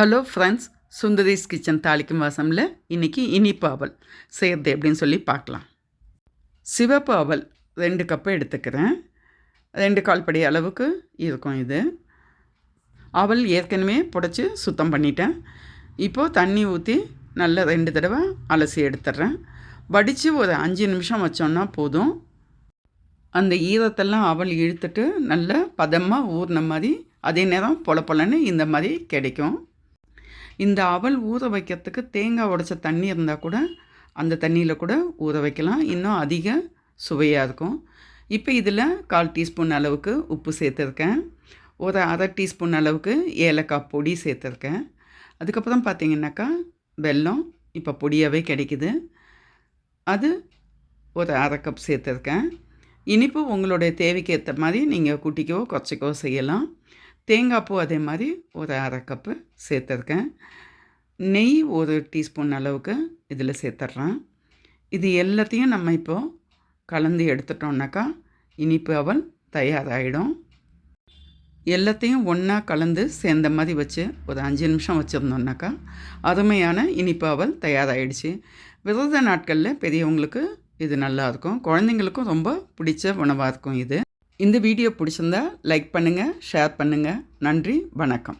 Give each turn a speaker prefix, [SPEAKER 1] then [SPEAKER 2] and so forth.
[SPEAKER 1] Hello friends Sundari's kitchen தாளிக்கும் வாசமில் இன்றைக்கி இனிப்பு அவல். செய்கிறது எப்படின்னு சொல்லி பார்க்கலாம். சிவப்பு அவல் ரெண்டு கப்பு எடுத்துக்கிறேன். ரெண்டு கால்படி அளவுக்கு இருக்கும் இது. அவல் ஏற்கனவே புடச்சி சுத்தம் பண்ணிட்டேன். இப்போது தண்ணி ஊற்றி நல்லா ரெண்டு தடவை அலசி எடுத்துட்றேன் வடித்து ஒரு அஞ்சு நிமிஷம் வச்சோன்னா போதும். அந்த ஈரத்தெல்லாம் அவல் இழுத்துட்டு நல்ல பதமாக ஊறின மாதிரி அதே நேரம் பொல பொலன்னு இந்த மாதிரி கிடைக்கும். இந்த அவல் ஊற வைக்கிறதுக்கு தேங்காய் உடைச்ச தண்ணி இருந்தால் கூட அந்த தண்ணியில் கூட ஊற வைக்கலாம். இன்னும் அதிக சுவையாக இருக்கும். இப்போ இதில் கால் டீஸ்பூன் அளவுக்கு உப்பு சேர்த்துருக்கேன். ஒரு அரை டீஸ்பூன் அளவுக்கு ஏலக்காய் பொடி சேர்த்துருக்கேன். அதுக்கப்புறம் பார்த்தீங்கன்னாக்கா வெல்லம் இப்போ பொடியாகவே கிடைக்குது. அது ஒரு அரை கப் சேர்த்துருக்கேன். இனிப்பு உங்களுடைய தேவைக்கு ஏற்ற மாதிரி நீங்கள் குட்டிக்கோ குறைச்சிக்கவோ செய்யலாம். தேங்காய் பூ அதே மாதிரி ஒரு அரை கப்பு சேர்த்துருக்கேன். நெய் ஒரு டீஸ்பூன் அளவுக்கு இதில் சேர்த்துட்றேன். இது எல்லாத்தையும் நம்ம இப்போது கலந்து எடுத்துட்டோம்னாக்கா இனிப்பு அவல் தயாராகிடும் எல்லாத்தையும் ஒன்றா கலந்து சேர்ந்த மாதிரி வச்சு ஒரு அஞ்சு நிமிஷம் வச்சுருந்தோம்னாக்கா அருமையான இனிப்பு அவல் தயாராகிடுச்சு விரத நாட்களில் பெரியவங்களுக்கு இது நல்லாயிருக்கும் குழந்தைங்களுக்கும் ரொம்ப பிடிச்ச உணவாக இருக்கும் இது. இந்த வீடியோ பிடிச்சிருந்தா லைக் பண்ணுங்கள் ஷேர் பண்ணுங்கள் நன்றி வணக்கம்.